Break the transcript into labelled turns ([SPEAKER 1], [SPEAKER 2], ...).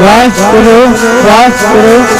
[SPEAKER 1] Waheguru Waheguru